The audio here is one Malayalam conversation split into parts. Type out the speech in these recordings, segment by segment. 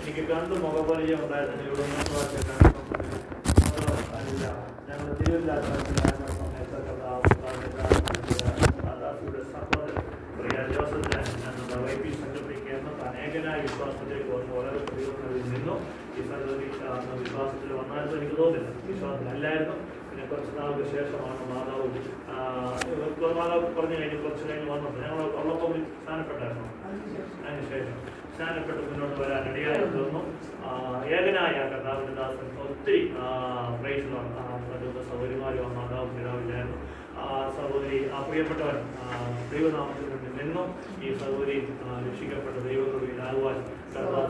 എനിക്ക് കണ്ടു മുഖപരിചയം ഉണ്ടായിരുന്നു ഇവിടെ മൂന്ന് പ്രാവശ്യം അല്ല ഞങ്ങൾ തിരുവല്ലാത്ത സമയത്ത് കർത്താവ് കർത്താവിന്റെ ദാസിയുടെ സഹോദരൻ പ്രിയ ജോസഫിനെ ഞങ്ങളുടെ വൈ പി സെക്രട്ടറിക്ക് എന്ന് അനേകനായ വിശ്വാസത്തിലേക്ക് വന്നു വളരെ പ്രതികരണത്തിൽ നിന്നു ഈ അന്ന് വിശ്വാസത്തിൽ വന്നായിരുന്നു എനിക്ക് തോന്നില്ല വിശ്വാസത്തിലല്ലായിരുന്നു പിന്നെ കുറച്ച് നാൾക്ക് ശേഷമാണ് മാതാവ് മാതാവ് പറഞ്ഞു കഴിഞ്ഞ് കുറച്ച് കഴിഞ്ഞ് വന്നത് ഞങ്ങൾ ഉള്ളപ്പോൾ സ്ഥാനപ്പെട്ടായിരുന്നു അതിനുശേഷം സ്നാനപ്പെട്ട് മുന്നോട്ട് വരാൻ ഇടയായി തീർന്നു ഏകനായ കർത്താവിന്റെ ദാസൻ ഒത്തിരി പ്രൈസിലാണ് സൗകര്യമാരും ആ മാതാവ് പിതാവില്ലായിരുന്നു. ആ സഹോദരി ആ പ്രിയപ്പെട്ടവൻ ദൈവനാമത്തിന് വേണ്ടി ഈ സഹോദരി രക്ഷിക്കപ്പെട്ട ദൈവകൃതിയിലാകുവാൻ കർത്താവ്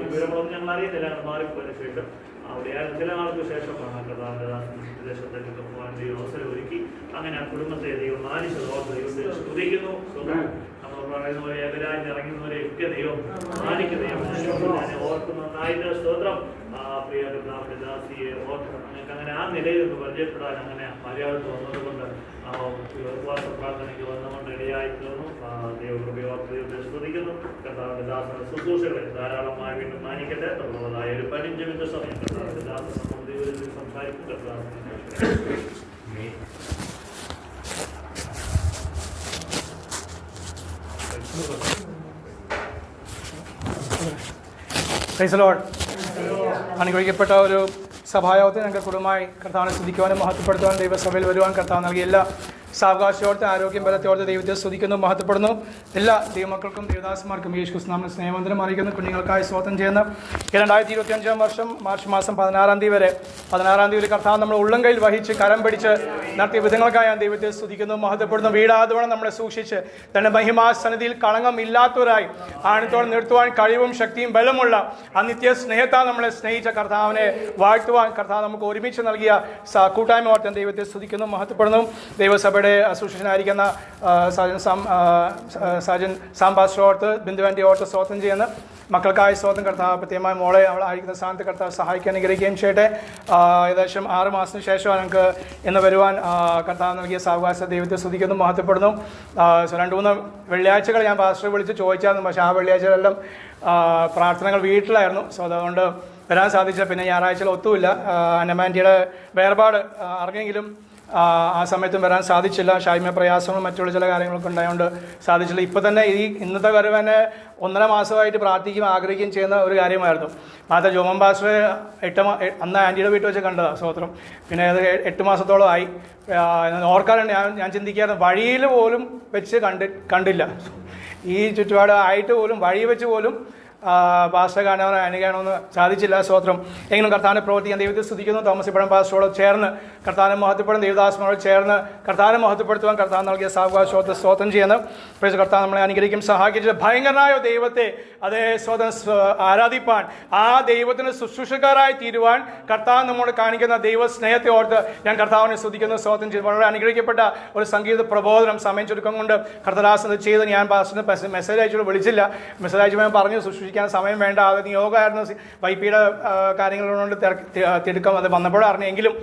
ഈ വിവരങ്ങളൊന്നും ഞങ്ങൾ അറിയുന്നില്ല മാറിപ്പോയതിനു ശേഷം അവിടെ ചില നാൾക്ക് ശേഷമാണ് കർത്താവിന്റെ വിദേശത്തേക്ക് പോകാൻ ദൈവം അവസരം ഒരുക്കി. അങ്ങനെ ആ കുടുംബത്തെ ദൈവം മാനിച്ചത് ഓർത്ത് ദൈവത്തെ സ്തുതിക്കുന്നു. സ്തോത്രം. നമ്മൾ പറയുന്ന പോലെ ഏകരാജ് ഇറങ്ങുന്നവരെ ഒക്കെ ദൈവം മാനിക്കുന്ന ദൈവം. ഞാൻ ഓർക്കുന്ന. നന്നായിട്ട് സ്തോത്രം. ആ പ്രിയ കർത്താവിന്റെ ദാസിയെ ഓർക്കണം. നിങ്ങൾക്ക് അങ്ങനെ ആ നിലയിൽ നിന്ന് പരിചയപ്പെടാൻ അങ്ങനെ മര്യാദ വന്നതുകൊണ്ട് ആ ഉപവാസ പ്രാർത്ഥനയ്ക്ക് വന്നുകൊണ്ട് ഇടയായി തീർന്നു. ദൈവകൃപയോർത്ത് സ്തുതിക്കുന്നു. കർത്താവിന്റെ ദാസന്റെ ശുശ്രൂഷകളെ ധാരാളമായി വീണ്ടും മാനിക്കട്ടെ. തുടർന്നതായ ഒരു പതിനഞ്ച് മിനിറ്റ് സമയം കർത്താവിന്റെ ദൈവത്തിൽ സംസാരിക്കും. കർത്താവിനെ പ്രൈസ് ലോഡ് അനുഗ്രഹിക്കപ്പെട്ട ഒരു സഭായോഗത്തെ ഞങ്ങൾക്ക് കുടുംബമായി കർത്താവിനെ ശ്രദ്ധിക്കുവാനും മഹത്വപ്പെടുത്തുവാനും ദൈവസഭയിൽ വരുവാൻ കർത്താവ് നൽകിയ എല്ലാ സാവകാശയോടത്തെ ആരോഗ്യം ബലത്തോടെ ദൈവത്തെ സ്തുതിക്കുന്നു മഹത്വപ്പെടുന്നു. എല്ലാ ദൈവമക്കൾക്കും ദേവദാസന്മാർക്കും യേശു കൃഷ്ണാമിന് സ്നേഹവന്ദനം അറിയിക്കുന്നു. കുഞ്ഞുങ്ങൾക്കായി സ്വാതം ചെയ്യുന്ന. രണ്ടായിരത്തി ഇരുപത്തി അഞ്ചാം വർഷം മാർച്ച് മാസം പതിനാറാം തീയതി വരെ പതിനാറാം തീയതി കർത്താവ് നമ്മൾ ഉള്ളം കയ്യിൽ വഹിച്ച് കരം പിടിച്ച് നടത്തിയ വിധങ്ങൾക്കായി ഞാൻ ദൈവത്തെ സ്തുതിക്കുന്നു മഹത്വപ്പെടുന്നു. വീടാതവണ്ണം നമ്മളെ സൂക്ഷിച്ച് തന്റെ മഹിമാസന്നിധിയിൽ കളങ്കം ഇല്ലാത്തവരായി ആണത്തോടെ നിർത്തുവാൻ കഴിവും ശക്തിയും ബലമുള്ള ആ നിത്യ സ്നേഹത്താൽ നമ്മളെ സ്നേഹിച്ച കർത്താവിനെ വാഴ്ത്തുവാൻ കർത്താവ് നമുക്ക് ഒരുമിച്ച് നൽകിയ കൂട്ടായ്മ ഓർത്തൻ ദൈവത്തെ സ്തുതിക്കുന്നു മഹത്വപ്പെടുന്നു. ദൈവസഭയുടെ അസോസിയേഷനായിരിക്കുന്ന ആയിരിക്കുന്ന സാജൻ സാം സ- സാജൻ സാംബാസ് ഓർത്ത് ബിന്ദുവാന്റെ ഓർത്ത് സ്വാതന്ത്ര്യം ചെയ്യുന്ന. മക്കൾക്കായി സ്വാതന്ത്ര്യം കർത്താവ് പ്രത്യേകമായ മോളെ അവൾ ആയിരിക്കുന്ന സ്ഥാനത്ത് കർത്താവ് സഹായിക്കാൻ അനുഗ്രഹിക്കുകയും ചെയ്യട്ടെ. ഏകദേശം ആറ് മാസത്തിന് ശേഷം ഞങ്ങൾക്ക് ഇന്ന് വരുവാൻ കർത്താവ് നൽകിയ സാവകാശ ദൈവത്തെ സ്തുതിക്കുന്നു മഹത്വപ്പെടുന്നു. രണ്ട് മൂന്ന് വെള്ളിയാഴ്ചകൾ ഞാൻ പാസ്റ്റർ വിളിച്ച് ചോദിച്ചായിരുന്നു പക്ഷേ ആ വെള്ളിയാഴ്ചകളെല്ലാം പ്രാർത്ഥനകൾ വീട്ടിലായിരുന്നു. സോ അതുകൊണ്ട് വരാൻ സാധിച്ചില്ല. പിന്നെ ഞായറാഴ്ചകൾ ഒത്തുമില്ല. അന്നമാന്റിയുടെ വേർപാട് അറിഞ്ഞെങ്കിലും ആ, സമയത്തും വരാൻ സാധിച്ചില്ല. ഷായ്മ പ്രയാസങ്ങളും മറ്റുള്ള ചില കാര്യങ്ങളൊക്കെ ഉണ്ടായതുകൊണ്ട് സാധിച്ചില്ല. ഇപ്പോൾ തന്നെ ഈ ഇന്നത്തെ വരവനെ ഒന്നര മാസമായിട്ട് പ്രാർത്ഥിക്കുകയും ആഗ്രഹിക്കുകയും ചെയ്യുന്ന ഒരു കാര്യമായിരുന്നു. മാത്രം ജോമൻ ബാസ്റ്റർ എട്ട് അന്ന് ആന്റിയുടെ വീട്ടിൽ വെച്ച് കണ്ടതാണ് സ്തോത്രം. പിന്നെ അത് എട്ട് മാസത്തോളം ആയി. ഓർക്കാറുണ്ട്. ഞാൻ ഞാൻ ചിന്തിക്കാറുണ്ട്. വഴിയിൽ പോലും വെച്ച് കണ്ടി കണ്ടില്ല. ഈ ചുറ്റുപാട് ആയിട്ട് പോലും വഴി വെച്ച് പോലും പാസ്റ്റർ കാണാനോ അനുകയാണോന്ന് സാധിച്ചില്ല സ്തോത്രം. എങ്കിലും കർത്താന്റെ പ്രവർത്തി ഞാൻ ദൈവത്തെ സ്തുതിക്കുന്നു. തോമസ് ഇപ്പഴം പാസ്റ്ററോട് ചേർന്ന് കർത്താവിനെ മഹത്വപ്പെടും ദേവദാസനോട് ചേർന്ന് കർത്താവിനെ മഹത്വപ്പെടുത്തുവാൻ കർത്താവ് നൽകിയ സാവകാശത്തെ സ്തോത്രം ചെയ്യുന്നു. പ്രേസ് കർത്താവ് നമ്മളെ അനുഗ്രഹിക്കും സഹായിച്ചിട്ട് ഭയങ്കരനായ ദൈവത്തെ അതേ സ്വതം ആരാധിപ്പാൻ ആ ദൈവത്തിന് ശുശ്രൂഷക്കാരായി തീരുവാൻ കർത്താവ് നമ്മോട് കാണിക്കുന്ന ദൈവ സ്നേഹത്തെ ഓർത്ത് ഞാൻ കർത്താവിനെ സ്തുതിക്കുന്ന സ്വാതന്ത്ര്യം ചെയ്തു വളരെ അനുഗ്രഹിക്കപ്പെട്ട ഒരു സംഗീത പ്രബോധനം സമയം ചുരുക്കം കൊണ്ട് കർത്തദാസ് ചെയ്ത് ഞാൻ പാസ്റ്റർ മെസ്സേജ് അയച്ചോട് വിളിച്ചില്ല. മെസ്സേജ് ഞാൻ പറഞ്ഞു ശുശ്രൂഷിക്കാൻ സമയം വേണ്ട. അത് നിയോഗമായിരുന്നു വൈപ്പിയുടെ കാര്യങ്ങളുകൊണ്ട് തിരക്ക് തിടുക്കം അത് വന്നപ്പോഴും അറിഞ്ഞെങ്കിലും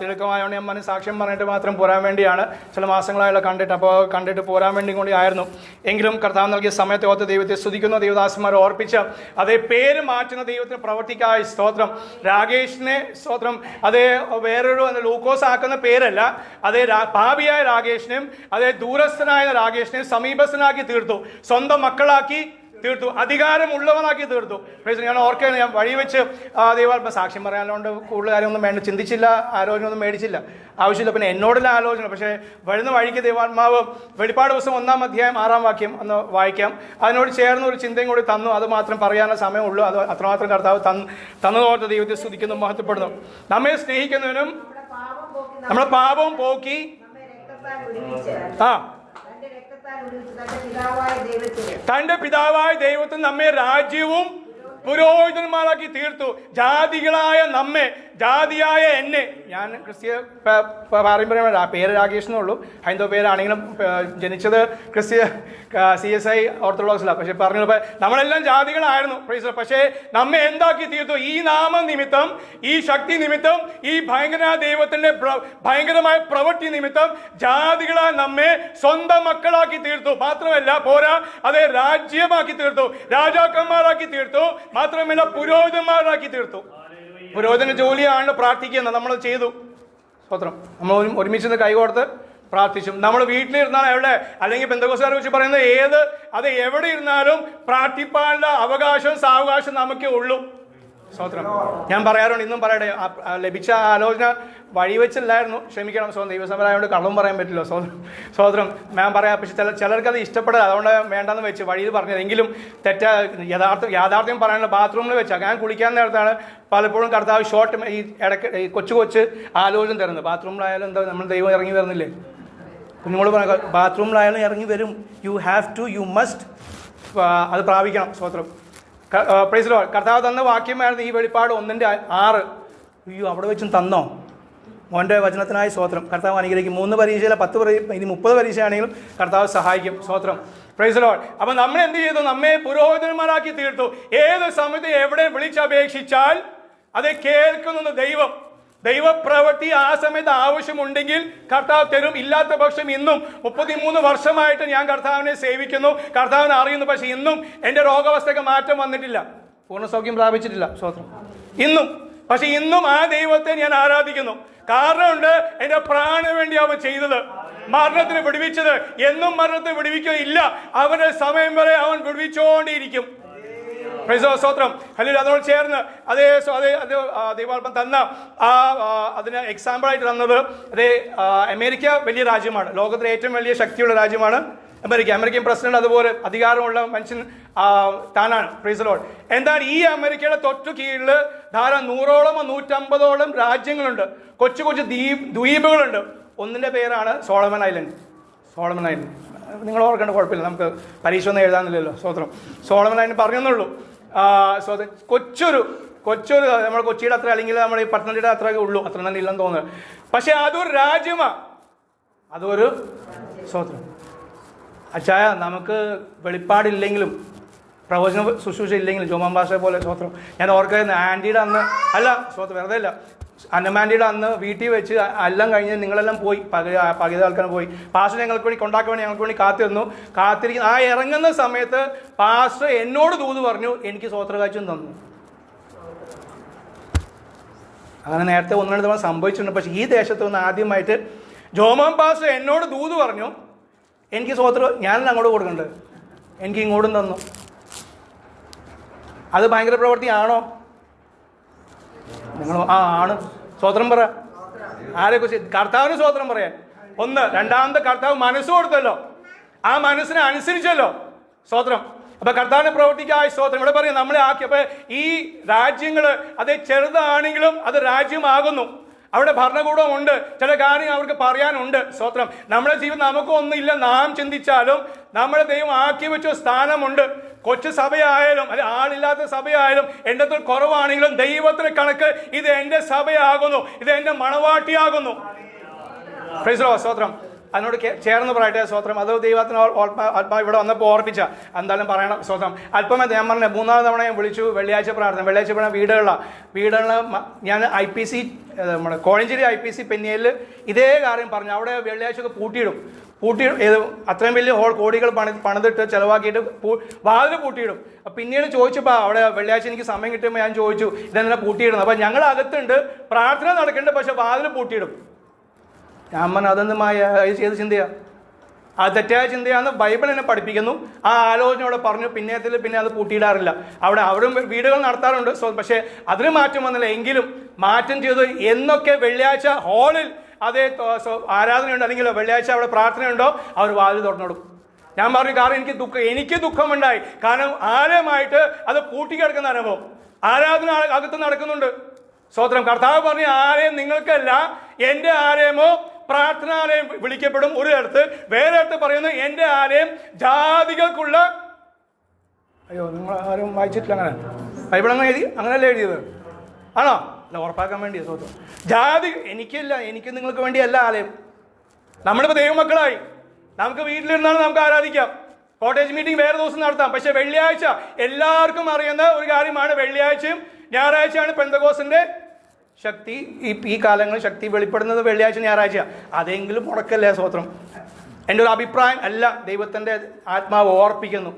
തിടുക്കമായതുകൊണ്ട് ഞാൻ മനസ്സ് സാക്ഷ്യം പറഞ്ഞിട്ട് മാത്രം പോരാൻ വേണ്ടിയാണ് ചില മാസങ്ങളായുള്ള കണ്ടിട്ട്. അപ്പോൾ കണ്ടിട്ട് പോരാൻ വേണ്ടി കൂടി ആയിരുന്നു. എങ്കിലും കർത്താവ് നൽകിയ സമയത്തെ ഓർത്ത് ദൈവത്തെ സ്തുതിക്കുന്ന. ദൈവദാസന്മാർ ഓർപ്പിച്ച് അതേ പേര് മാറ്റുന്ന ദൈവത്തിന് പ്രവർത്തിക്കായ സ്തോത്രം. രാകേഷിനെ സ്തോത്രം. അതേ വേറൊരു ലൂക്കോസ് ആക്കുന്ന പേരല്ല. അതേ പാപിയായ രാകേഷിനെയും അതേ ദൂരസ്ഥനായ രാകേഷിനെയും സമീപസ്ഥനാക്കി തീർത്തു. സ്വന്തം മക്കളാക്കി തീർത്തു. അധികാരമുള്ളവനാക്കി തീർത്തു. ഞാൻ ഓർക്കുകയാണ് ഞാൻ വഴി വെച്ച് ആ ദൈവാത്മ സാക്ഷ്യം പറയാനുണ്ട് കൂടുതൽ കാര്യമൊന്നും വേണ്ട ചിന്തിച്ചില്ല ആലോചനയൊന്നും മേടിച്ചില്ല. ആവശ്യമില്ല പിന്നെ എന്നോടുള്ള ആലോചന. പക്ഷേ വരുന്ന വഴിക്ക് ദൈവാത്മാവ് വെളിപ്പാട് ദിവസം ഒന്നാം അധ്യായം ആറാം വാക്യം ഒന്ന് വായിക്കാം. അതിനോട് ചേർന്ന് ഒരു ചിന്തയും കൂടി തന്നു. അത് മാത്രം പറയാനുള്ള സമയമുള്ളൂ. അത് അത്രമാത്രം കർത്താവ് തന്നു തന്നതോർത്ത് ദൈവത്തെ സ്തുതിക്കുന്നു മഹത്വപ്പെടുന്നു. നമ്മെ സ്നേഹിക്കുന്നതിനും നമ്മുടെ പാപം പോക്കി നമ്മളെ പാപവും പോക്കി ആ തന്റെ പിതാവായ ദൈവത്തിന് നമ്മെ രാജ്യവും പുരോഹിതന്മാരാക്കി തീർത്തു. ജാതികളായ നമ്മെ ജാതിയായ എന്നെ ഞാൻ ക്രിസ്തീയ പ- പ- പേര് രാകേഷ് എന്നുള്ളൂ ഹൈന്ദവ പേരാണെങ്കിലും ജനിച്ചത് ക്രിസ്തീയ സി എസ് ഐ ഓർത്തഡോക്സിലാണ് പക്ഷെ പറഞ്ഞപ്പോൾ നമ്മളെല്ലാം ജാതികളായിരുന്നു പക്ഷേ നമ്മെ എന്താക്കി തീർത്തു? ഈ നാമ നിമിത്തം ഈ ശക്തി നിമിത്തം ഈ ഭയങ്കര ദൈവത്തിന്റെ ഭയങ്കരമായ പ്രവൃത്തി നിമിത്തം ജാതികളാ നമ്മെ സ്വന്തം മക്കളാക്കി തീർത്തു. മാത്രമല്ല പോരാ അതേ രാജ്യമാക്കി തീർത്തു. രാജാക്കന്മാരാക്കി തീർത്തു. മാത്രമല്ല പുരോഹിതന്മാരാക്കി തീർത്തു. പുരോഹിതന്റെ ജോലിയാണ് പ്രാർത്ഥിക്കുന്നത്. നമ്മൾ ചെയ്തു. സ്വത്രം നമ്മൾ ഒരുമിച്ച് കൈകോർത്ത് പ്രാർത്ഥിച്ചു. നമ്മൾ വീട്ടിലിരുന്നാൽ എവിടെ അല്ലെങ്കിൽ ബന്ധുക്കോസാരെ വെച്ച് പറയുന്നത് ഏത് അത് എവിടെ ഇരുന്നാലും പ്രാർത്ഥിപ്പാനുള്ള അവകാശവും സാവകാശം നമുക്കേ ഉള്ളൂ. സ്തോത്രം. ഞാൻ പറയാറുണ്ട് ഇന്നും പറയട്ടെ ലഭിച്ച ആലോചന വഴിവെച്ചില്ലായിരുന്നു ക്ഷമിക്കണം സ്വന്തം ദൈവസമരായോണ്ട് കള്ളവും പറയാൻ പറ്റില്ല സ്വാതന്ത്ര്യം സ്വാതന്ത്ര്യം ഞാൻ പറയാം പക്ഷെ ചില ചിലർക്ക് അത് ഇഷ്ടപ്പെടില്ല അതുകൊണ്ട് വേണ്ടെന്ന് വെച്ച് വഴിയിൽ പറഞ്ഞത് എങ്കിലും തെറ്റ യഥാർത്ഥം യാഥാർത്ഥ്യം പറയാനുള്ള ബാത്റൂമിൽ വെച്ചാൽ ഞാൻ കുളിക്കാൻ നേരത്താണ് പലപ്പോഴും കർത്താവ് ഷോർട്ട് ഈ ഇടയ്ക്ക് കൊച്ചു കൊച്ച് ആലോചന തരുന്നത്. ബാത്റൂമിലായാലും എന്താ നമ്മൾ ദൈവം ഇറങ്ങി വരുന്നില്ലേ? കുഞ്ഞുങ്ങളോട് പറയാം ബാത്റൂമിലായാലും ഇറങ്ങി വരും. You have to you must അത് പ്രാപിക്കണം സ്വത്രം പ്രൈസിലോ കർത്താവ് തന്ന വാക്യമായിരുന്നു ഈ വെളിപ്പാട് ഒന്നിന്റെ ആറ്. അയ്യോ അവിടെ വെച്ചും തന്നോ? മോന്റെ വചനത്തിനായ സ്വോത്രം കർത്താവ് അനുഗ്രഹിക്കും. മൂന്ന് പരീക്ഷയിലെ പത്ത് ഇനി മുപ്പത് പരീക്ഷയാണെങ്കിലും കർത്താവ് സഹായിക്കും. സ്വോത്രം പ്രൈസലോ അപ്പം നമ്മൾ എന്ത് ചെയ്തു? നമ്മെ പുരോഹിതന്മാരാക്കി തീർത്തു. ഏത് സമയത്ത് എവിടെ വിളിച്ചപേക്ഷിച്ചാൽ അത് കേൾക്കുന്നു ദൈവം ദൈവപ്രവൃത്തി ആ സമയത്ത് ആവശ്യമുണ്ടെങ്കിൽ കർത്താവ് തരും. ഇല്ലാത്ത പക്ഷം ഇന്നും മുപ്പത്തിമൂന്ന് വർഷമായിട്ട് ഞാൻ കർത്താവിനെ സേവിക്കുന്നു. കർത്താവിനെ അറിയുന്നു. പക്ഷെ ഇന്നും എന്റെ രോഗാവസ്ഥയ്ക്ക് മാറ്റം വന്നിട്ടില്ല. പൂർണ സൗഖ്യം പ്രാപിച്ചിട്ടില്ല. സ്വത്രം ഇന്നും. പക്ഷെ ഇന്നും ആ ദൈവത്തെ ഞാൻ ആരാധിക്കുന്നു. കാരണമുണ്ട് എന്റെ പ്രാണന് വേണ്ടി അവൻ ചെയ്തത്. മരണത്തിന് വിടുവിച്ചത്. എന്നും മരണത്തിന് വിടുവിക്കുകയില്ല. അവന്റെ സമയം വരെ അവൻ വിടുവിച്ചുകൊണ്ടിരിക്കും പ്രൈസോ സ്തോത്രം. അല്ലെങ്കിൽ അതിനോട് ചേർന്ന് അതേ അതേ ആ, തന്ന ആ അതിന് എക്സാമ്പിൾ ആയിട്ട് തന്നത് അതേ അമേരിക്ക വലിയ രാജ്യമാണ്. ലോകത്തിലെ ഏറ്റവും വലിയ ശക്തിയുള്ള രാജ്യമാണ് അമേരിക്ക. അമേരിക്കൻ പ്രസിഡന്റ് അതുപോലെ അധികാരമുള്ള മനുഷ്യൻ താനാണ്. പ്രൈസലോൾ എന്താണ് ഈ അമേരിക്കയുടെ തൊട്ടു കീഴിൽ ധാരാളം നൂറോളം നൂറ്റമ്പതോളം രാജ്യങ്ങളുണ്ട്. കൊച്ചു കൊച്ചു ദ്വീപ് ദ്വീപുകളുണ്ട്. ഒന്നിന്റെ പേരാണ് സോളമൻ ഐലൻഡ്. Solomon island. നിങ്ങൾ ഓർക്കേണ്ട കുഴപ്പമില്ല. നമുക്ക് പരീക്ഷ ഒന്നും എഴുതാനില്ലല്ലോ. സ്വോത്രം സോളമൻ അതിന് പറഞ്ഞെന്നുള്ളൂ. ആ, കൊച്ചൊരു കൊച്ചൊരു നമ്മുടെ കൊച്ചിയുടെ അത്ര അല്ലെങ്കിൽ നമ്മുടെ ഈ പട്ടണത്തിയുടെ അത്രയൊക്കെ ഉള്ളൂ. അത്ര തന്നെ ഇല്ലെന്ന് തോന്നുന്നത് പക്ഷെ അതൊരു രാജ്യമാണ് അതൊരു സ്വത്രം അച്ചായ നമുക്ക് വെളിപ്പാടില്ലെങ്കിലും പ്രവചന ശുശ്രൂഷ ഇല്ലെങ്കിലും ജോമാൻ ഭാഷ പോലെ സ്വോത്രം ഞാൻ ഓർക്കുന്നത് ആന്റിയുടെ അന്ന് അല്ല സ്വോത്രം വെറുതെ അല്ല. അന്നമാന്റിയുടെ അന്ന് വീട്ടിൽ വെച്ച് എല്ലാം കഴിഞ്ഞ് നിങ്ങളെല്ലാം പോയി. പകുതി പകുതി ആൾക്കാർ പോയി. പാസ്റ്റർ ഞങ്ങൾക്ക് വേണ്ടി കൊണ്ടാക്കാൻ വേണ്ടി ഞങ്ങൾക്ക് വേണ്ടി കാത്തിരുന്നു. കാത്തിരിക്കുന്ന ആ ഇറങ്ങുന്ന സമയത്ത് പാസ്റ്റർ എന്നോട് ദൂത് പറഞ്ഞു എനിക്ക് സ്വോത്രകാഴ്ചയും തന്നു. അങ്ങനെ നേരത്തെ ഒന്ന് രണ്ട് തവണ സംഭവിച്ചിട്ടുണ്ട്. പക്ഷേ ഈ ദേശത്ത് നിന്ന് ആദ്യമായിട്ട് ജോമാൻ പാസ്റ്റർ എന്നോട് ദൂത് പറഞ്ഞു എനിക്ക് സ്വോത്ര ഞാൻ അങ്ങോട്ട് കൊടുക്കണ്ടേ എനിക്ക് ഇങ്ങോട്ടും തന്നു. അത് ഭയങ്കര പ്രവൃത്തിയാണോ? നിങ്ങൾ ആ ആണ്. സ്വോത്രം പറ. ആരെ കുറിച്ച്? കർത്താവിന് സ്വോത്രം പറയാൻ. ഒന്ന് രണ്ടാമത്തെ കർത്താവ് മനസ്സ് കൊടുത്തല്ലോ. ആ മനസ്സിനെ അനുസരിച്ചല്ലോ. സ്വോത്രം അപ്പൊ കർത്താവിന്റെ പ്രവർത്തിക്കായ സ്തോത്രം. ഇവിടെ പറയും നമ്മളെ ആക്കി. അപ്പൊ ഈ രാജ്യങ്ങൾ അത് ചെറുതാണെങ്കിലും അത് രാജ്യമാകുന്നു. അവിടെ ഭരണകൂടം ഉണ്ട് ചില കാര്യങ്ങൾ അവർക്ക് പറയാനുണ്ട്. സ്തോത്രം. നമ്മുടെ ജീവിതം നമുക്കൊന്നുമില്ല. നാം ചിന്തിച്ചാലും നമ്മുടെ ദൈവം ആക്കി വെച്ച സ്ഥാനമുണ്ട്. കൊച്ചു സഭയായാലും അല്ലെ ആളില്ലാത്ത സഭയായാലും എന്റെ കുറവാണെങ്കിലും ദൈവത്തിന് കണക്ക് ഇത് എന്റെ സഭയാകുന്നു. ഇത് എന്റെ മണവാട്ടിയാകുന്നു. സ്തോത്രം. അതിനോട് ചേർന്ന് പറയട്ടെ സ്വത്രം. അത് ദൈവത്തിന് ആത്മാ ഇവിടെ വന്നപ്പോൾ ഓർപ്പിച്ച. എന്തായാലും പറയണം സ്വത്രം. അല്പമേ ഞാൻ പറഞ്ഞു മൂന്നാമത് തവണ ഞാൻ വിളിച്ചു വെള്ളിയാഴ്ച പ്രാർത്ഥന. വെള്ളിയാഴ്ച പ്രാർത്ഥന വീടുകളിലാണ് വീടുകളിൽ ഞാൻ ഐ പി സി നമ്മുടെ കോഴഞ്ചേരി ഐ പി സി പെന്നിയയിൽ ഇതേ കാര്യം പറഞ്ഞു. അവിടെ വെള്ളിയാഴ്ചയൊക്കെ പൂട്ടിയിടും. പൂട്ടി ഏത് അത്രയും വലിയ ഹോൾ കോടികൾ പണി പണിതിട്ട് ചിലവാക്കിയിട്ട് പൂ വാതിൽ പൂട്ടിയിടും. പിന്നീട് ചോദിച്ചപ്പോൾ അവിടെ വെള്ളിയാഴ്ച എനിക്ക് സമയം കിട്ടുമ്പോൾ ഞാൻ ചോദിച്ചു. ഇതെന്നെ പൂട്ടിയിടുന്നു അപ്പോൾ ഞങ്ങൾ അകത്തുണ്ട് പ്രാർത്ഥന നടക്കുന്നുണ്ട് പക്ഷേ വാതിൽ പൂട്ടിയിടും. ഞാൻ അതൊന്നും മായ ചെയ്ത ചിന്തയാ. ആ തെറ്റായ ചിന്തയാന്ന് ബൈബിൾ എന്നെ പഠിപ്പിക്കുന്നു. ആ ആലോചനയോടെ പറഞ്ഞു. പിന്നേത്തിൽ പിന്നെ അത് പൂട്ടിയിടാറില്ല. അവിടെ അവരും വീടുകൾ നടത്താറുണ്ട്. സോ പക്ഷേ അതിന് മാറ്റം വന്നില്ല. എങ്കിലും മാറ്റം ചെയ്തു എന്നൊക്കെ വെള്ളിയാഴ്ച ഹാളിൽ അതേ ആരാധനയുണ്ട്. അല്ലെങ്കിൽ വെള്ളിയാഴ്ച അവിടെ പ്രാർത്ഥനയുണ്ടോ? അവർ വാതിൽ തുറന്നിടും. ഞാൻ പറഞ്ഞു കാരണം എനിക്ക് ദുഃഖം എനിക്ക് ദുഃഖമുണ്ടായി. കാരണം ആലയമായിട്ട് അത് പൂട്ടിക്കിടക്കുന്ന അനുഭവം. ആരാധന അകത്ത് നടക്കുന്നുണ്ട്. സ്വോത്രം കർത്താവ് പറഞ്ഞ ആലയം നിങ്ങൾക്കല്ല. എന്റെ ആലയമോ പ്രാർത്ഥനാലയം വിളിക്കപ്പെടും. ഒരു ഇടത്ത് വേറെ അടുത്ത് പറയുന്നു എന്റെ ആലയം ജാതികൾക്കുള്ള അയ്യോ നിങ്ങൾ ആരും വായിച്ചിട്ടില്ല അങ്ങനെ. ബൈബിൾ അങ്ങനെ എഴുതി അങ്ങനെയല്ലേ എഴുതിയത്? ആണോ? അല്ല ഉറപ്പാക്കാൻ വേണ്ടി സ്വത്രം ജാതി എനിക്കല്ല എനിക്ക് നിങ്ങൾക്ക് വേണ്ടിയല്ല ആലയം. നമ്മളിപ്പോൾ ദൈവമക്കളായി. നമുക്ക് വീട്ടിലിരുന്നാണ് നമുക്ക് ആരാധിക്കാം. കോട്ടേജ് മീറ്റിംഗ് വേറെ ദിവസം നടത്താം. പക്ഷേ വെള്ളിയാഴ്ച എല്ലാവർക്കും അറിയുന്ന ഒരു കാര്യമാണ് വെള്ളിയാഴ്ചയും ഞായറാഴ്ചയാണ് പെന്തകോസിന്റെ ശക്തി ഈ ഈ കാലങ്ങളിൽ ശക്തി വെളിപ്പെടുന്നത് വെള്ളിയാഴ്ച ഞായറാഴ്ച. അതെങ്കിലും മുടക്കല്ലേ സ്വത്രം എന്റെ ഒരു അഭിപ്രായം അല്ല. ദൈവത്തിന്റെ ആത്മാവ് ഓർപ്പിക്കുന്നു.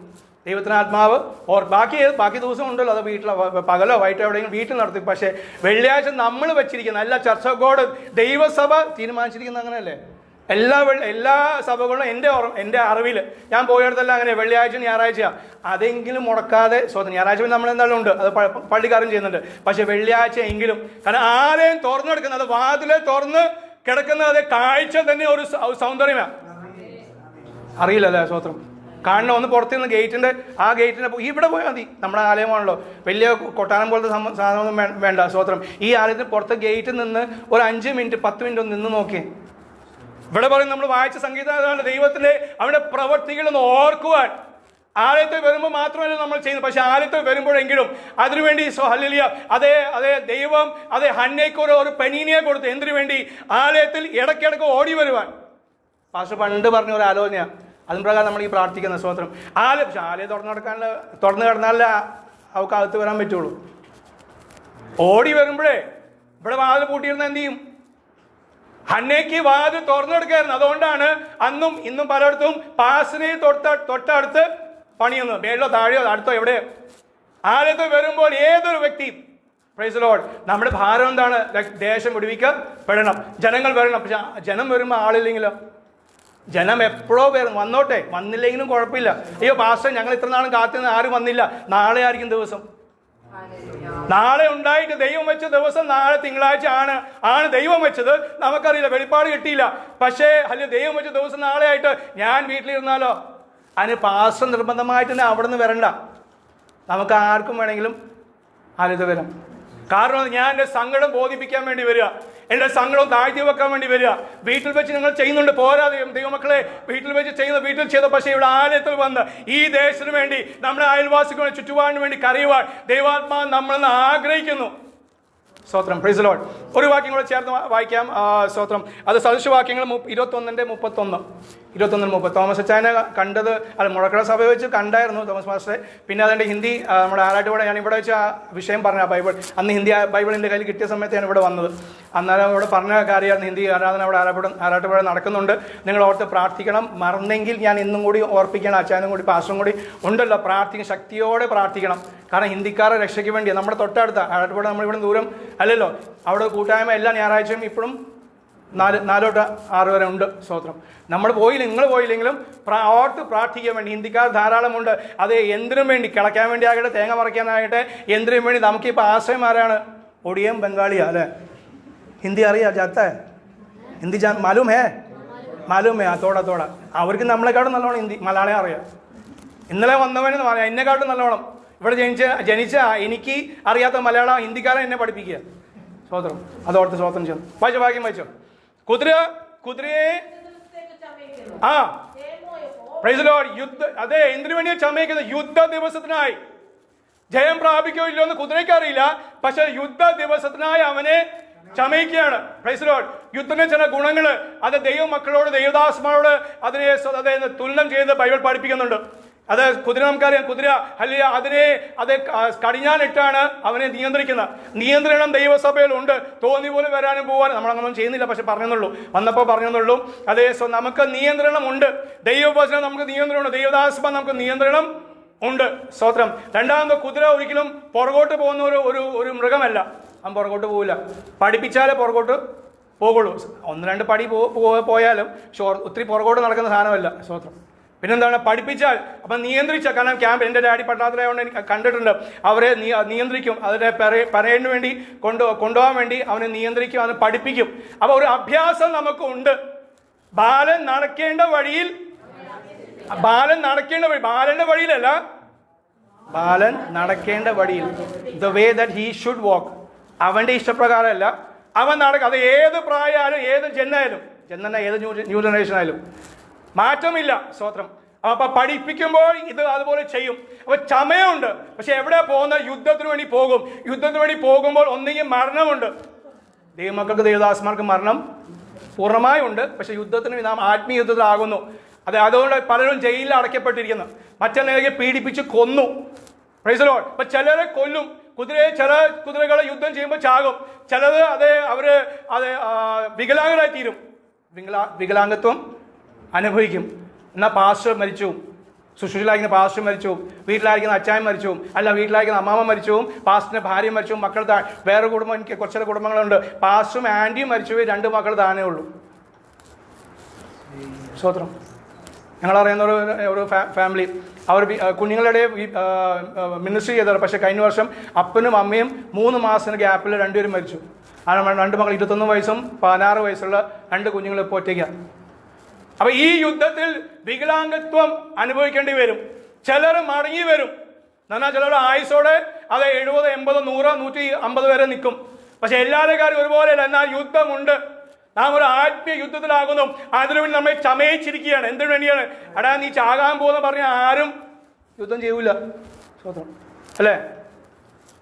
ദൈവത്തിന്റെ ആത്മാവ് ഓർ ബാക്കി ബാക്കി ദിവസം ഉണ്ടല്ലോ. അത് വീട്ടിലോ പകലോ വൈകിട്ടോ എവിടെയെങ്കിലും വീട്ടിൽ നടത്തി. പക്ഷേ വെള്ളിയാഴ്ച നമ്മൾ വെച്ചിരിക്കുന്ന അല്ല ചർച്ച ഗോഡ് ദൈവസഭ തീരുമാനിച്ചിരിക്കുന്ന അങ്ങനെയല്ലേ? എല്ലാ എല്ലാ സഭകളും എന്റെ ഓർമ്മ എന്റെ അറിവിൽ ഞാൻ പോയിടത്തെല്ലാം അങ്ങനെ വെള്ളിയാഴ്ച ഞായറാഴ്ച അതെങ്കിലും മുടക്കാതെ സ്വതന്ത്ര ഞായറാഴ്ച നമ്മൾ എന്തായാലും ഉണ്ട്. അത് പള്ളിക്കാരും ചെയ്യുന്നുണ്ട്. പക്ഷെ വെള്ളിയാഴ്ച എങ്കിലും കാരണം ആരെയും തുറന്നെടുക്കുന്നത് വാതിലെ തുറന്ന് കിടക്കുന്ന അത് കാഴ്ച തന്നെ ഒരു സൗന്ദര്യമാ. അറിയില്ല അറിയില്ലല്ലേ സ്വത്രം കാണണം. ഒന്ന് പുറത്തു നിന്ന് ഗേറ്റിന്റെ ആ ഗേറ്റിന്റെ പോ- ഇവിടെ പോയാൽ മതി. നമ്മുടെ ആലയമാണല്ലോ. വലിയ കൊട്ടാരം പോലത്തെ സാധനം സാധനമൊന്നും വേണ്ട സ്വത്രം ഈ ആലയത്തിന് പുറത്ത് ഗേറ്റിൽ നിന്ന് ഒരു അഞ്ച് മിനിറ്റ് പത്ത് മിനിറ്റ് ഒന്ന് നിന്ന് നോക്കിയേ. ഇവിടെ പറയും നമ്മൾ വായിച്ച സംഗീതമാണ് ദൈവത്തിന്റെ അവന്റെ പ്രവൃത്തികളൊന്ന് ഓർക്കുവാൻ. ആലയത്തിൽ വരുമ്പോൾ മാത്രമല്ല നമ്മൾ ചെയ്യുന്നത്. പക്ഷെ ആലയത്തിൽ വരുമ്പോഴെങ്കിലും അതിനുവേണ്ടി സോഹലിയ അതേ അതേ ദൈവം അതേ ഹന്നയ്ക്ക് ഒരു പെനീനിയെ കൊടുത്തു എന്തിനു വേണ്ടി? ആലയത്തിൽ ഇടയ്ക്കിടയ്ക്ക് ഓടി വരുവാൻ. പാസ്റ്റർ പണ്ട് പറഞ്ഞ ഒരു ആലോചന അതിന് പ്രകാരം നമ്മൾ ഈ പ്രാർത്ഥിക്കുന്ന സ്വത്രം ആലയം പക്ഷെ ആലയം തുറന്നു നടക്കാനുള്ള തുറന്നു കിടന്നാലേ അവൾക്ക് അകത്ത് വരാൻ പറ്റുള്ളൂ. ഓടി വരുമ്പോഴേ ഇവിടെ വാതിൽ പൂട്ടിയിരുന്ന എന്ത് ചെയ്യും? ഹന്നയ്ക്ക് വാതിൽ തുറന്നു കൊടുക്കായിരുന്നു. അതുകൊണ്ടാണ് അന്നും ഇന്നും പലയിടത്തും പാസിനെ തൊട്ട തൊട്ടടുത്ത് പണിയുന്നത്. മേളിലോ താഴെയോ അടുത്തോ എവിടെ ആദ്യത്തെ വരുമ്പോൾ ഏതൊരു വ്യക്തി പ്രൈസ് നമ്മുടെ ഭാരം എന്താണ്? ദേശം വിടുവിക്കപ്പെടണം ജനങ്ങൾ വരണം. പക്ഷെ ജനം വരുമ്പോൾ ആളില്ലെങ്കിലോ? ജനം എപ്പോഴോ വരും. വന്നോട്ടെ. വന്നില്ലെങ്കിലും കുഴപ്പമില്ല. അയ്യോ പാസ്റ്റർ ഞങ്ങൾ ഇത്ര നാളും കാത്തുനിന്ന് ആരും വന്നില്ല. നാളെ ആയിരിക്കും ദിവസം. നാളെ ഉണ്ടായിട്ട് ദൈവം വെച്ച ദിവസം നാളെ തിങ്കളാഴ്ച ആണ്. ആണ് ദൈവം വെച്ചത്. നമുക്കറിയില്ല വെളിപ്പാട് കിട്ടിയില്ല. പക്ഷേ അല്ല ദൈവം വെച്ച ദിവസം നാളെ ആയിട്ട് ഞാൻ വീട്ടിലിരുന്നാലോ? അതിന് പാസ്റ്റർ നിർബന്ധമായിട്ട് തന്നെ അവിടെ നിന്ന് വരണ്ട. നമുക്ക് ആർക്കും വേണമെങ്കിലും ആലയത്തിൽ വരാം. കാരണം ഞാൻ എന്റെ സങ്കടം ബോധിപ്പിക്കാൻ വേണ്ടി വരിക. എന്റെ സങ്കടവും താഴ്ത്തി വെക്കാൻ വേണ്ടി വരിക. വീട്ടിൽ വെച്ച് നിങ്ങൾ ചെയ്യുന്നുണ്ട്. പോരാതെ ദൈവമക്കളെ വീട്ടിൽ വെച്ച് ചെയ്യുന്ന വീട്ടിൽ ചെയ്ത പക്ഷേ ഇവിടെ ആലയത്തിൽ വന്ന് ഈ ദേശത്തിന് വേണ്ടി നമ്മുടെ അയൽവാസികളുടെ ചുറ്റുപാടിന് വേണ്ടി കറിയുവാൻ ദൈവാത്മാ നമ്മളെന്ന് ആഗ്രഹിക്കുന്നു. സ്തോത്രം. പ്രൈസ് ഒരു വാക്യം കൂടെ ചേർന്ന് വായിക്കാം. സ്തോത്രം. അത് സദൃശവാക്യങ്ങൾ ഇരുപത്തൊന്നിന്റെ മുപ്പത്തൊന്ന്. ഇരുപത്തൊന്നിന് മുമ്പ്. തോമസ് അച്ചായനെ കണ്ടത് അത് മുഴക്കട സഭ വെച്ച് കണ്ടായിരുന്നു തോമസ് മാസ്റ്ററെ. പിന്നെ അതിന്റെ ഹിന്ദി നമ്മുടെ ആരാട്ടുകൂടെ ഞാൻ ഇവിടെ വെച്ച് ആ വിഷയം പറഞ്ഞ ബൈബിൾ. അന്ന് ഹിന്ദി ആ ബൈബിൾ എന്റെ കയ്യിൽ കിട്ടിയ സമയത്താണ് ഇവിടെ വന്നത്. അന്നേരം ഇവിടെ പറഞ്ഞ കാര്യമായിരുന്നു ഹിന്ദി ആരാധന അവിടെ ആരാട്ട് ആരാട്ടുപുഴ നടക്കുന്നുണ്ട്. നിങ്ങൾ ഓർത്ത് പ്രാർത്ഥിക്കണം. മറന്നെങ്കിൽ ഞാൻ ഇന്നും കൂടി ഓർപ്പിക്കണം. അച്ചായനും കൂടി പാസ്റ്ററും കൂടി ഉണ്ടല്ലോ. പ്രാർത്ഥിക്കും. ശക്തിയോടെ പ്രാർത്ഥിക്കണം. കാരണം ഹിന്ദിക്കാരെ രക്ഷയ്ക്ക് വേണ്ടി നമ്മുടെ തൊട്ടടുത്ത. നമ്മൾ നമ്മളിവിടെ ദൂരം അല്ലല്ലോ. അവിടെ കൂട്ടായ്മ എല്ലാ ഞായറാഴ്ചയും ഇപ്പോഴും നാല് നാലോട്ട് ആറ് വരെ ഉണ്ട് സ്തോത്രം. നമ്മൾ പോയില്ല നിങ്ങൾ പോയില്ലെങ്കിലും ഓർത്ത് പ്രാർത്ഥിക്കാൻ വേണ്ടി ഹിന്ദിക്കാർ ധാരാളമുണ്ട്. അത് എന്തിനും വേണ്ടി കിളയ്ക്കാൻ വേണ്ടി ആകട്ടെ തേങ്ങ പറിക്കാനാകട്ടെ എന്തിനും വേണ്ടി നമുക്കിപ്പോൾ ആശ്രയമാരാണ് ഒടിയം ബംഗാളിയാ അല്ലേ? ഹിന്ദി അറിയാ ജാത്ത ഹിന്ദി ജാ മാലൂം ഹേ മാലൂം ഹേ തോട തോട. അവർക്ക് നമ്മളെക്കാട്ടും നല്ലോണം ഹിന്ദി മലയാളം അറിയാം. ഇന്നലെ വന്നവനെന്ന് പറയാം എന്നെക്കാട്ടും നല്ലോണം. ഇവിടെ ജനിച്ച ജനിച്ച എനിക്ക് അറിയാത്ത മലയാളം ഹിന്ദിക്കാരൻ എന്നെ പഠിപ്പിക്കുക. സ്വോത്രം അതോർത്ത് സ്വാതന്ത്ര്യം ചെന്നു വായിച്ചോ ഭാഗ്യം വായിച്ചോ. കുതിര കുതിരയെ. ആ. പ്രൈസ് ലോർഡ് യുദ്ധ അതെ എന്തിനു വേണ്ടിയാ ചമയിക്കുന്നത് യുദ്ധ ദിവസത്തിനായി. ജയം പ്രാപിക്കോ ഇല്ലോ എന്ന് കുതിരയ്ക്ക് അറിയില്ല. പക്ഷെ യുദ്ധ ദിവസത്തിനായി അവനെ ചമയിക്കുകയാണ് പ്രൈസ് യുദ്ധത്തിന്റെ ചില ഗുണങ്ങൾ. അത് ദൈവ മക്കളോട് ദൈവദാസന്മാരോട് അതിനെ തുലനം ചെയ്ത് ബൈബിൾ പഠിപ്പിക്കുന്നുണ്ട്. അത് കുതിര നമുക്കറിയാം കുതിര അല്ലെ അതിനെ അത് കടിഞ്ഞാനിട്ടാണ് അവനെ നിയന്ത്രിക്കുന്നത്. നിയന്ത്രണം ദൈവസഭയിലുണ്ട്. തോന്നി പോലെ വരാനും പോകാനും നമ്മളങ്ങനൊന്നും ചെയ്യുന്നില്ല പക്ഷെ പറഞ്ഞെന്നുള്ളൂ. വന്നപ്പോൾ പറഞ്ഞെന്നുള്ളൂ. അതേ സോ നമുക്ക് നിയന്ത്രണമുണ്ട്. ദൈവവചനം നമുക്ക് നിയന്ത്രണമുണ്ട്. ദൈവദാസഭ നമുക്ക് നിയന്ത്രണം ഉണ്ട്. സ്തോത്രം. രണ്ടാമത് കുതിര ഒരിക്കലും പുറകോട്ട് പോകുന്ന ഒരു ഒരു ഒരു മൃഗമല്ല. അവൻ പുറകോട്ട് പോവില്ല. പഠിപ്പിച്ചാലേ പുറകോട്ട് പോകുള്ളൂ ഒന്ന് രണ്ട് പടി പോയാലും ഒത്തിരി പുറകോട്ട് നടക്കുന്ന സാധനമല്ല. സ്തോത്രം. പിന്നെന്താണ്? പഠിപ്പിച്ചാൽ അപ്പം നിയന്ത്രിച്ച കാരണം ക്യാമ്പ് എന്റെ ഡാഡി പട്ടണത്തിലായതുകൊണ്ട് എനിക്ക് കണ്ടിട്ടുണ്ട്. അവരെ നിയന്ത്രിക്കും അതിനെ പറയ പറയേണ്ട വേണ്ടി കൊണ്ടു കൊണ്ടുപോകാൻ വേണ്ടി അവനെ നിയന്ത്രിക്കും അവനെ പഠിപ്പിക്കും. അപ്പോൾ ഒരു അഭ്യാസം നമുക്ക് ഉണ്ട് ബാലൻ നടക്കേണ്ട വഴിയിൽ ബാലൻ നടക്കേണ്ട വഴി ബാലന്റെ വഴിയിലല്ല. ബാലൻ നടക്കേണ്ട വഴിയിൽ the way that he should walk അവന്റെ ഇഷ്ടപ്രകാരമല്ല. അവൻ നടക്കുക അത് ഏത് പ്രായമായാലും ഏത് ജെന്നായാലും ജന്ന ഏത് ന്യൂ ന്യൂ ജനറേഷൻ ആയാലും മാറ്റമില്ല സ്തോത്രം അപ്പൊ പഠിപ്പിക്കുമ്പോൾ ഇത് അതുപോലെ ചെയ്യും. അപ്പൊ ചമയമുണ്ട്. പക്ഷെ എവിടെ പോകുന്ന യുദ്ധത്തിന് വേണ്ടി പോകും. യുദ്ധത്തിന് വേണ്ടി പോകുമ്പോൾ ഒന്നെങ്കിൽ മരണമുണ്ട്. ദൈവമക്കൾക്ക് ദൈവദാസന്മാർക്ക് മരണം പൂർണമായും ഉണ്ട് പക്ഷെ യുദ്ധത്തിന് നാം ആത്മീയ യുദ്ധത്തിലാകുന്നു. അതെ അതുകൊണ്ട് പലരും ജയിലിൽ അടയ്ക്കപ്പെട്ടിരിക്കുന്നു. മറ്റുള്ളവരെ പീഡിപ്പിച്ച് കൊന്നു. പ്രൈസലോ അപ്പൊ ചിലരെ കൊല്ലും. കുതിരയെ ചില കുതിരകളെ യുദ്ധം ചെയ്യുമ്പോൾ ചാകും. ചിലത് അത് അവർ അത് വികലാംഗരായി തീരും. വികലാ വികലാംഗത്വം അനുഭവിക്കും. എന്നാൽ പാസ്റ്റർ മരിച്ചു. സുശ്രൂഷിലായിരിക്കുന്ന പാസ്റ്റർ മരിച്ചു. വീട്ടിലായിരിക്കുന്ന അച്ചായൻ മരിച്ചു. അല്ല വീട്ടിലായിരിക്കുന്ന അമ്മാമ്മ മരിച്ചു. പാസ്റ്ററിന്റെ ഭാര്യ മരിച്ചു. മക്കൾ താ വേറെ കുടുംബം എനിക്ക് കുറച്ചില കുടുംബങ്ങളുണ്ട്. പാസ്റ്ററും ആന്റിയും മരിച്ചു. രണ്ട് മക്കൾ താനേ ഉള്ളൂ. സ്വത്രം. ഞങ്ങളറിയുന്ന ഒരു ഒരു ഫാമിലി അവർ കുഞ്ഞുങ്ങളുടെ മിനിസ്ട്രി ചെയ്തത് പക്ഷേ കഴിഞ്ഞ വർഷം അപ്പനും അമ്മയും മൂന്ന് മാസത്തിന് ഗ്യാപ്പിൽ രണ്ടുപേരും മരിച്ചു. ആ രണ്ട് മക്കൾ ഇരുപത്തൊന്ന് വയസ്സും പതിനാറ് വയസ്സുള്ള രണ്ട് കുഞ്ഞുങ്ങൾ ഇപ്പോൾ ഒറ്റയ്ക്കാണ്. അപ്പൊ ഈ യുദ്ധത്തിൽ വികലാംഗത്വം അനുഭവിക്കേണ്ടി വരും. ചിലർ മടങ്ങി വരും. എന്നാൽ ചിലർ ആയുസോടെ അത് എഴുപത് എൺപത് നൂറ് നൂറ്റി അമ്പത് വരെ നിൽക്കും. പക്ഷെ എല്ലാവരുടെ കാര്യം ഒരുപോലെയല്ല. എന്നാൽ യുദ്ധമുണ്ട്. നാം ഒരു ആത്മീയ യുദ്ധത്തിലാകുന്നു. അതിനുവേണ്ടി നമ്മെ ചമയിച്ചിരിക്കുകയാണ്. എന്തിനു വേണ്ടിയാണ്? അടാ നീ ചാകാൻ പോകുന്ന പറഞ്ഞ ആരും യുദ്ധം ചെയ്യൂല. അല്ലേ?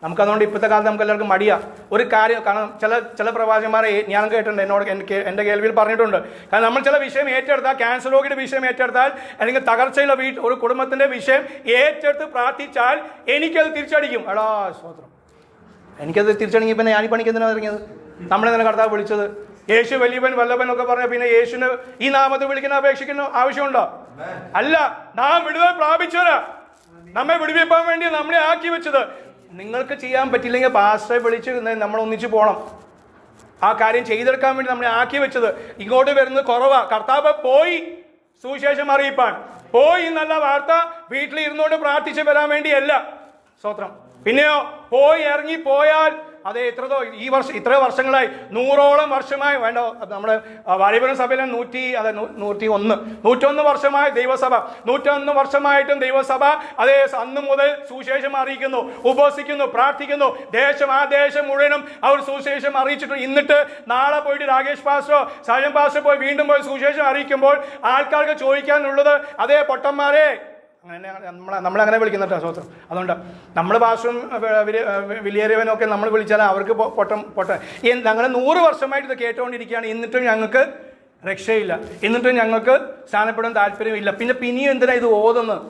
നമുക്ക് അതുകൊണ്ട് ഇപ്പോഴത്തെ കാലത്ത് നമുക്ക് എല്ലാവർക്കും മടിയാ. ഒരു കാര്യം കാരണം ചില ചില പ്രവാചകന്മാരെ ഞാൻ കേട്ടിട്ടുണ്ട് എന്നോട് എനിക്ക് എന്റെ കേൾവിയിൽ പറഞ്ഞിട്ടുണ്ട്. കാരണം നമ്മൾ ചില വിഷയം ഏറ്റെടുത്താൽ ക്യാൻസർ രോഗിയുടെ വിഷയം ഏറ്റെടുത്താൽ അല്ലെങ്കിൽ തകർച്ചയുള്ള വീട്ട് ഒരു കുടുംബത്തിന്റെ വിഷയം ഏറ്റെടുത്ത് പ്രാർത്ഥിച്ചാൽ എനിക്കത് തിരിച്ചടിക്കും. എടാ സ്വതന്ത്രം. എനിക്കത് തിരിച്ചടിക്കും പിന്നെ ഞാൻ ഈ പണിക്ക് എന്തിനാണ് ഇറങ്ങിയത്? നമ്മളെ തന്നെ കർത്താവ് വിളിച്ചത്? യേശു വലിയവൻ വല്ലഭൻ ഒക്കെ പറഞ്ഞ പിന്നെ യേശുവിന് ഈ നാമത്തെ വിളിക്കുന്ന അപേക്ഷിക്കുന്ന ആവശ്യമുണ്ടോ? അല്ല നാം വിടുതൽ പ്രാപിച്ചവരാ. നമ്മെ വിടുവിപ്പാൻ വേണ്ടി നമ്മളെ ആക്കി വെച്ചത്. നിങ്ങൾക്ക് ചെയ്യാൻ പറ്റില്ലെങ്കിൽ പാസ്റ്ററെ വിളിച്ച് നമ്മൾ ഒന്നിച്ച് പോകണം ആ കാര്യം ചെയ്തെടുക്കാൻ വേണ്ടി നമ്മളെ ആക്കി വെച്ചത്. ഇങ്ങോട്ട് വരുന്നത് കുറവാ. കർത്താവ് പോയി. സുവിശേഷം അറിയിപ്പാൻ. പോയി നല്ല വാർത്ത. വീട്ടിൽ ഇരുന്നുകൊണ്ട് പ്രാർത്ഥിച്ച് വരാൻ വേണ്ടിയല്ല. സ്തോത്രം. പിന്നെയോ പോയി ഇറങ്ങി പോയാൽ അതെ ഇത്രതോ ഈ വർഷം ഇത്ര വർഷങ്ങളായി നൂറോളം വർഷമായി വേണ്ട നമ്മുടെ വാലിപുരം സഭയിലെ നൂറ്റി അതെ നൂറ്റി ഒന്ന് നൂറ്റൊന്ന് വർഷമായി ദൈവസഭ നൂറ്റൊന്ന് വർഷമായിട്ടും ദൈവസഭ അതേ അന്ന് മുതൽ സുശേഷം അറിയിക്കുന്നു ഉപസിക്കുന്നു പ്രാർത്ഥിക്കുന്നു ദേശം ആ ദേശം മുഴുവനും അവർ സുശേഷം അറിയിച്ചിട്ട് ഇന്നിട്ട് നാളെ പോയിട്ട് രാകേഷ് പാസ്റ്റോ സാജൻ പാസ്റ്റോ പോയി വീണ്ടും പോയി സുശേഷം അറിയിക്കുമ്പോൾ ആൾക്കാർക്ക് ചോദിക്കാനുള്ളത് അതേ പൊട്ടന്മാരെ അങ്ങനെ നമ്മളെ നമ്മളങ്ങനെ വിളിക്കുന്ന കേട്ടോ സ്വത്രം അതുകൊണ്ട് നമ്മൾ ഭാഷയും വിലയേറിയവനൊക്കെ നമ്മൾ വിളിച്ചാൽ അവർക്ക് പൊട്ടം പൊട്ട. ഞങ്ങൾ നൂറ് വർഷമായിട്ട് ഇത് കേട്ടുകൊണ്ടിരിക്കുകയാണ് എന്നിട്ടും ഞങ്ങൾക്ക് രക്ഷയില്ല. എന്നിട്ടും ഞങ്ങൾക്ക് സ്ഥാനപ്പെടാൻ താല്പര്യമില്ല പിന്നെ പിന്നെയും എന്തിനാ ഇത് ഓതുന്നത്?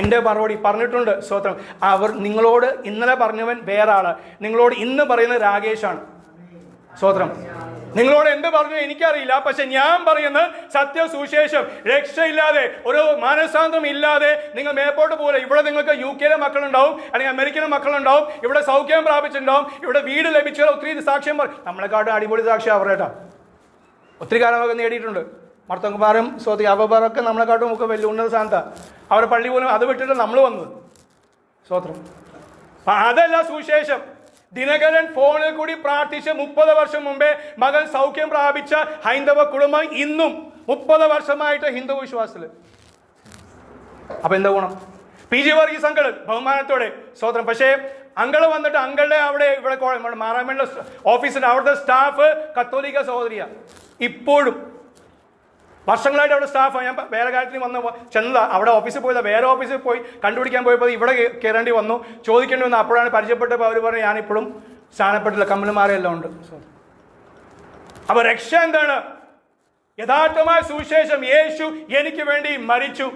എന്റെ മറുപടി പറഞ്ഞിട്ടുണ്ട് സ്വത്രം അവർ നിങ്ങളോട് ഇന്നലെ പറഞ്ഞവൻ വേറെ ആൾ. നിങ്ങളോട് ഇന്ന് പറയുന്നത് രാകേഷാണ്. സ്വത്രം നിങ്ങളോട് എന്ത് പറഞ്ഞു എനിക്കറിയില്ല. പക്ഷെ ഞാൻ പറയുന്നത് സത്യ സുവിശേഷം രക്ഷയില്ലാതെ ഒരു മാനസാന്തരം ഇല്ലാതെ നിങ്ങൾ മേപ്പോട്ട് പോലെ ഇവിടെ നിങ്ങൾക്ക് യു കെയിലെ മക്കളുണ്ടാവും അല്ലെങ്കിൽ അമേരിക്കയിലെ മക്കളുണ്ടാവും ഇവിടെ സൗഖ്യം പ്രാപിച്ചിട്ടുണ്ടാവും ഇവിടെ വീട് ലഭിച്ചാൽ ഒത്തിരി സാക്ഷ്യം പറ- നമ്മളെക്കാട്ടും അടിപൊളി സാക്ഷ്യം അവരേട്ടാ ഒത്തിരി കാലമൊക്കെ നേടിയിട്ടുണ്ട്. മർത്തകുമാരും സ്വതി അവബാറൊക്കെ നമ്മളെക്കാട്ടും ഒക്കെ വലിയ ഉന്നത സ്ഥാനത്താണ് അവരുടെ പള്ളി പോലും അത് വിട്ടിട്ട് നമ്മൾ വന്നത്. സ്വത്രം അതല്ല സുവിശേഷം. ദിനകരൻ ഫോണിൽ കൂടി പ്രാർത്ഥിച്ച് മുപ്പത് വർഷം മുമ്പേ മകൻ സൗഖ്യം പ്രാപിച്ച ഹൈന്ദവ കുടുംബം ഇന്നും മുപ്പത് വർഷമായിട്ട് ഹിന്ദു വിശ്വാസത്തിൽ അപ്പൊ എന്താ ഗുണം? പി ജി വർഗീസ് അങ്കൾ ബഹുമാനത്തോടെ സ്വതന്ത്രം പക്ഷേ അങ്കൾ വന്നിട്ട് അങ്കിളുടെ അവിടെ ഇവിടെ മാറാമ ഓഫീസിന്റെ അവിടുത്തെ സ്റ്റാഫ് കത്തോലിക്ക സഹോദരിയ. ഇപ്പോഴും വർഷങ്ങളായിട്ട് അവിടെ സ്റ്റാഫാണ് ഞാൻ വേറെ കാര്യത്തിന് വന്ന് ചെന്നതാ. അവിടെ ഓഫീസിൽ പോയതാണ് വേറെ ഓഫീസിൽ പോയി കണ്ടുപിടിക്കാൻ പോയപ്പോൾ ഇവിടെ കയറേണ്ടി വന്നു. ചോദിക്കേണ്ടി വന്നു അപ്പോഴാണ് പരിചയപ്പെട്ടപ്പോൾ അവർ പറഞ്ഞു ഞാനിപ്പോഴും സ്ഥാനപ്പെട്ടില്ല. കമ്മലുമാരെല്ലാം ഉണ്ട്. അപ്പോൾ രക്ഷ എന്താണ്? യഥാർത്ഥമായ സുവിശേഷം യേശു എനിക്ക് വേണ്ടി മരിച്ചു.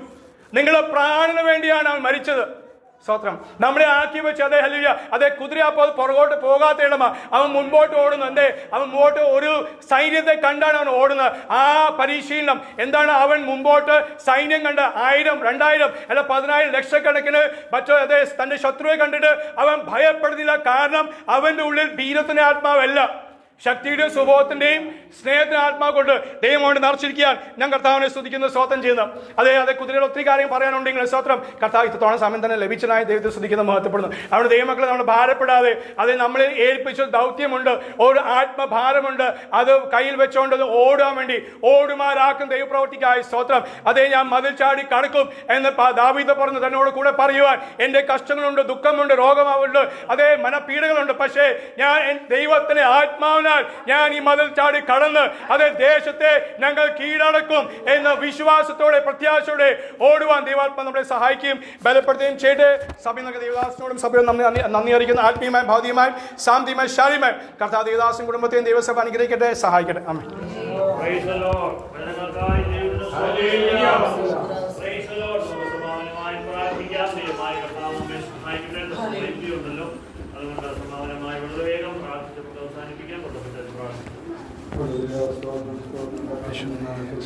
നിങ്ങളുടെ പ്രാണന് വേണ്ടിയാണ് അവൻ മരിച്ചത്. സ്തോത്രം നമ്മളെ ആക്കി വെച്ച് അതേ ഹലിയ അതേ കുതിര അപ്പോൾ പുറകോട്ട് പോകാത്ത ഇടമ. അവൻ മുൻപോട്ട് ഓടുന്നു. എന്തേ? അവൻ മുമ്പോട്ട് ഒരു സൈന്യത്തെ കണ്ടാണ് അവൻ ഓടുന്നത്. ആ പരിശീലനം. എന്താണ് അവൻ മുമ്പോട്ട് സൈന്യം കണ്ട് ആയിരം രണ്ടായിരം അല്ല പതിനായിരം ലക്ഷക്കണക്കിന് മറ്റോ അതേ തന്റെ ശത്രുവെ കണ്ടിട്ട് അവൻ ഭയപ്പെടുന്നില്ല. കാരണം അവന്റെ ഉള്ളിൽ വീരത്തിന്റെ ആത്മാവല്ല. ശക്തിയുടെയും സ്വഭാവത്തിന്റെയും സ്നേഹത്തിന്റെ ആത്മാവ് കൊണ്ട് ദൈവം കൊണ്ട് നിറച്ചിരിക്കാൻ ഞാൻ കർത്താവിനെ സ്തുതിക്കുന്ന സ്വതം ചെയ്യുന്നു. അതെ അതെ കുതിരകൾ ഒത്തിരി കാര്യം പറയാനുണ്ടെങ്കിൽ സ്വത്രം കർത്താവ് ഇത്രത്തോളം സമയം തന്നെ ലഭിച്ചതായി ദൈവത്തെ സ്തുതിക്കുന്ന മഹത്വപ്പെടുന്നു. അവിടെ ദൈവമക്കളെ നമ്മൾ ഭാരപ്പെടാതെ അത് നമ്മളെ ഏൽപ്പിച്ച ദൗത്യമുണ്ട് ഒരു ആത്മഭാരമുണ്ട് അത് കയ്യിൽ വെച്ചുകൊണ്ട് ഓടാൻ വേണ്ടി ഓടുമാരാക്കും ദൈവപ്രവർത്തിക്കായ സ്വാത്രം അതേ ഞാൻ മതിൽ ചാടി കടക്കും എന്ന് ദാവീത പറഞ്ഞു തന്നോട് കൂടെ പറയുവാൻ എന്റെ കഷ്ടങ്ങളുണ്ട് ദുഃഖമുണ്ട് രോഗമുണ്ട് അതേ മനപീഡകളുണ്ട് പക്ഷേ ഞാൻ ദൈവത്തിനെ ആത്മാവിനെ കഴിയുന്നതിനാൽ ഞാൻ ഈ മതിൽ ചാടി കടന്ന് അതേ ദേശത്തെ ഞങ്ങൾ കീഴടക്കും എന്ന വിശ്വാസത്തോടെ പ്രത്യാശയോടെ ഓടുവാൻ ദൈവാത്മ നമ്മളെ സഹായിക്കുകയും ബലപ്പെടുത്തുകയും ചെയ്ത് സഭ നമുക്ക് ദേവദാസിനോടും സഭയോടും നന്ദി നന്ദി- അറിയിക്കുന്ന. ആത്മീയമായും ഭൗതികമായും ശാന്തിയുമായും ശാരീരമായും കർത്താ ദേവദാസും കുടുംബത്തെയും ദൈവസഭ അനുഗ്രഹിക്കട്ടെ. സഹായിക്കട്ടെ. അമ്മ